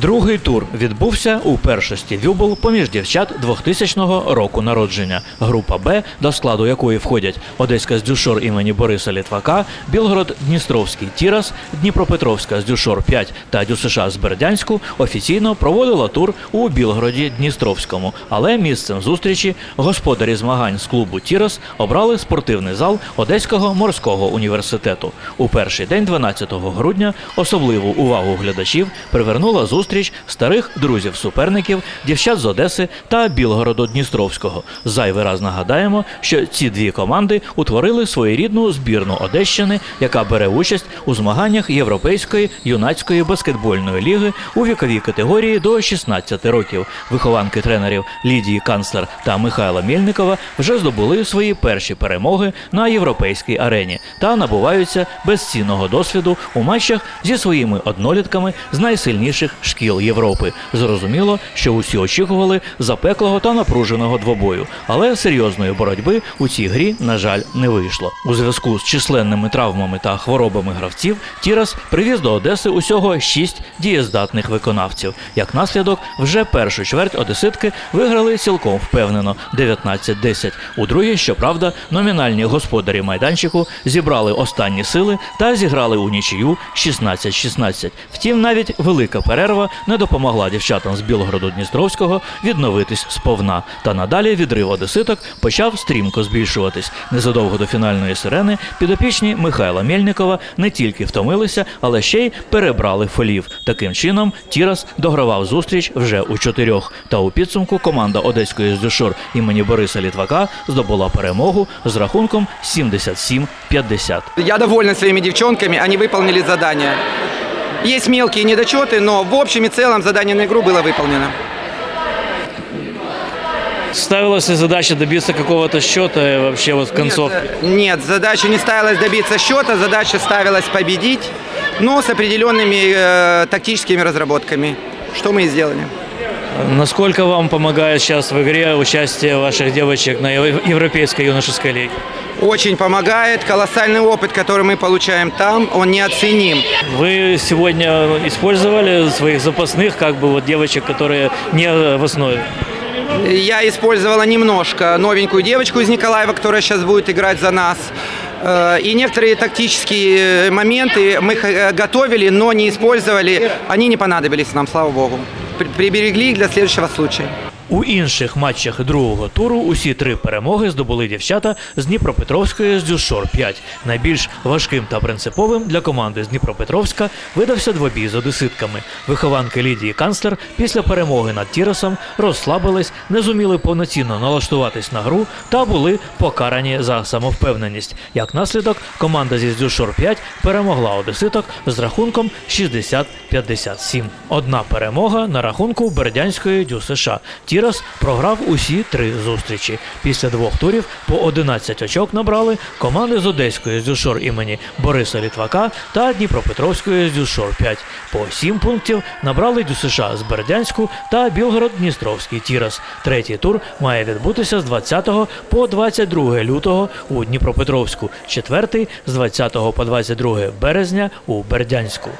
Другий тур відбувся у першості Вюбл поміж дівчат 2000 року народження. Група Б, до складу якої входять Одеська Здюшор імені Бориса Літвака, Білгород Дністровський Тірас, Дніпропетровська Здюшор 5 та ДЮСШ з Бердянську офіційно проводила тур у Білгороді Дністровському. Але місцем зустрічі господарі змагань з клубу Тірас обрали спортивний зал Одеського морського університету. У перший день, 12 грудня, особливу увагу глядачів привернула зустріч старих друзів-суперників, дівчат з Одеси та Білгороду Дністровського. Зайвий раз нагадаємо, що ці дві команди утворили своєрідну збірну Одещини, яка бере участь у змаганнях Європейської юнацької баскетбольної ліги у віковій категорії до 16 років. Вихованки тренерів Лідії Канцлер та Михайла Мельникова вже здобули свої перші перемоги на європейській арені та набуваються безцінного досвіду у матчах зі своїми однолітками з найсильніших шкіл Європи. Зрозуміло, що усі очікували запеклого та напруженого двобою, але серйозної боротьби у цій грі, на жаль, не вийшло. У зв'язку з численними травмами та хворобами гравців Тірас привіз до Одеси усього шість дієздатних виконавців. Як наслідок, вже першу чверть одеситки виграли цілком впевнено 19-10. У другій, щоправда, номінальні господарі майданчику зібрали останні сили та зіграли у нічию 16-16. Втім, навіть велика перерва не допомогла дівчатам з Білгороду Дністровського відновитись сповна. Та надалі відрив одеситок почав стрімко збільшуватись. Незадовго до фінальної сирени підопічні Михайла Мельникова не тільки втомилися, але ще й перебрали фолів. Таким чином Тірас догравав зустріч вже у чотирьох. Та у підсумку команда одеської здюшор імені Бориса Літвака здобула перемогу з рахунком 77-50. Я доволен своими девчонками, они выполнили задание. Есть мелкие недочеты, но в общем и целом задание на игру было выполнено. Ставилась ли задача добиться какого-то счета вообще вот в концовке? Нет, э, нет, задача не ставилась добиться счета, задача ставилась победить, но с определенными э, тактическими разработками, что мы и сделали. Насколько вам помогает сейчас в игре участие ваших девочек на ев- Европейской юношеской лиге? Очень помогает, колоссальный опыт, который мы получаем там, он неоценим. Вы сегодня использовали своих запасных, как бы вот девочек, которые не в основе? Я использовала немножко новенькую девочку из Николаева, которая сейчас будет играть за нас. Э, И некоторые тактические моменты мы э, готовили, но не использовали. Они не понадобились нам, слава богу. При- Приберегли их для следующего случая. У інших матчах другого туру усі три перемоги здобули дівчата з Дніпропетровської з Дюшор 5. Найбільш важким та принциповим для команди з Дніпропетровська видався двобій з одеситками. Вихованки Лідії Канцлер після перемоги над Тіросом розслабились, не зуміли повноцінно налаштуватись на гру та були покарані за самовпевненість. Як наслідок, команда зі Дюшор 5 перемогла одеситок з рахунком 60-57. Одна перемога на рахунку Бердянської Дю США. Тірас програв усі три зустрічі. Після двох турів по 11 очок набрали команди з Одеської Здюшор імені Бориса Літвака та Дніпропетровської Здюшор 5. По 7 пунктів набрали Дю США з Бердянську та Білгород-Дністровський Тірас. Третій тур має відбутися з 20 по 22 лютого у Дніпропетровську, четвертий з 20 по 22 березня у Бердянську.